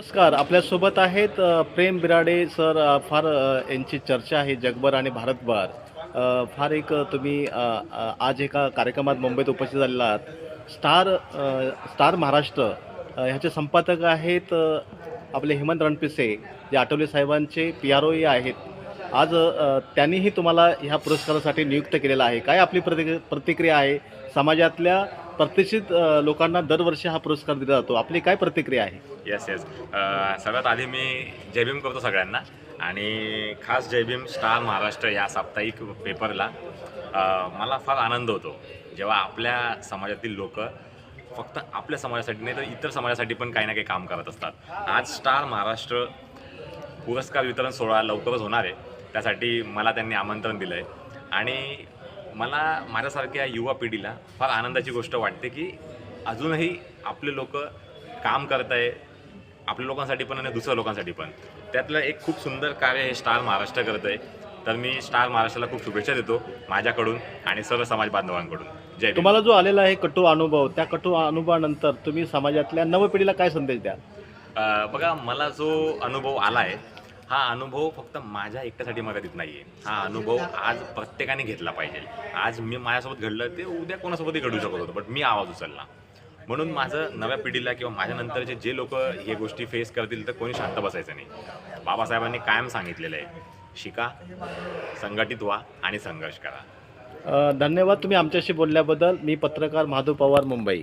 नमस्कार आपल्यासोबत आहेत प्रेम बिराडे सर फार यांची चर्चा आहे जगभर आणि भारतभर. फार एक तुम्ही आज एका कार्यक्रमात मुंबईत उपस्थित झालेला आहात. स्टार स्टार महाराष्ट्र ह्याचे संपादक आहेत आपले हेमंत रणपिसे जे आठवले साहेबांचे पी आर ओही आहेत. आज त्यांनीही तुम्हाला ह्या पुरस्कारासाठी नियुक्त केलेलं आहे. काय आपली प्रति प्रतिक्रिया आहे? समाजातल्या प्रतिष्ठित लोकांना दरवर्षी हा पुरस्कार दिला जातो. आपली काय प्रतिक्रिया आहे? येस येस सगळ्यात आधी मी जय भीम करतो सगळ्यांना. आणि खास जय भीम स्टार महाराष्ट्र या साप्ताहिक पेपरला मला फार आनंद होतो. जेव्हा आपल्या समाजातील लोक फक्त आपल्या समाजासाठी नाही तर इतर समाजासाठी पण काही ना काही काम करत असतात. आज स्टार महाराष्ट्र पुरस्कार वितरण सोहळा लवकरच होणार आहे. त्यासाठी मला त्यांनी आमंत्रण दिलं आहे आणि मला माझ्यासारख्या युवा पिढीला फार आनंदाची गोष्ट वाटते की अजूनही आपले लोक काम करत आहे आपल्या लोकांसाठी पण आणि दुसऱ्या लोकांसाठी पण. त्यातलं एक खूप सुंदर कार्य हे स्टार महाराष्ट्र करत आहे. तर मी स्टार महाराष्ट्राला खूप शुभेच्छा देतो माझ्याकडून आणि सर्व समाज बांधवांकडून. जय. तुम्हाला जो आलेला आहे कटू अनुभव त्या कटू अनुभवानंतर तुम्ही समाजातल्या नवपिढीला काय संदेश द्याल? अ, बघा मला जो अनुभव आला आहे हा अनुभव फक्त माझ्या एकट्यासाठी मर्यादित नाही आहे हा अनुभव आज प्रत्येकाने घेतला पाहिजे. आज मी माझ्यासोबत घडलं ते उद्या कोणासोबतही घडू शकत होतं बट मी आवाज उचलला. म्हणून माझं नव्या पिढीला किंवा माझ्या नंतरचे जे लोक हे गोष्टी फेस करतील तर कोणी शांत बसायचं नाही. बाबासाहेबांनी कायम सांगितलेलं आहे शिका संघटित व्हा आणि संघर्ष करा. धन्यवाद तुम्ही आमच्याशी बोलल्याबद्दल. मी पत्रकार माधव पवार मुंबई.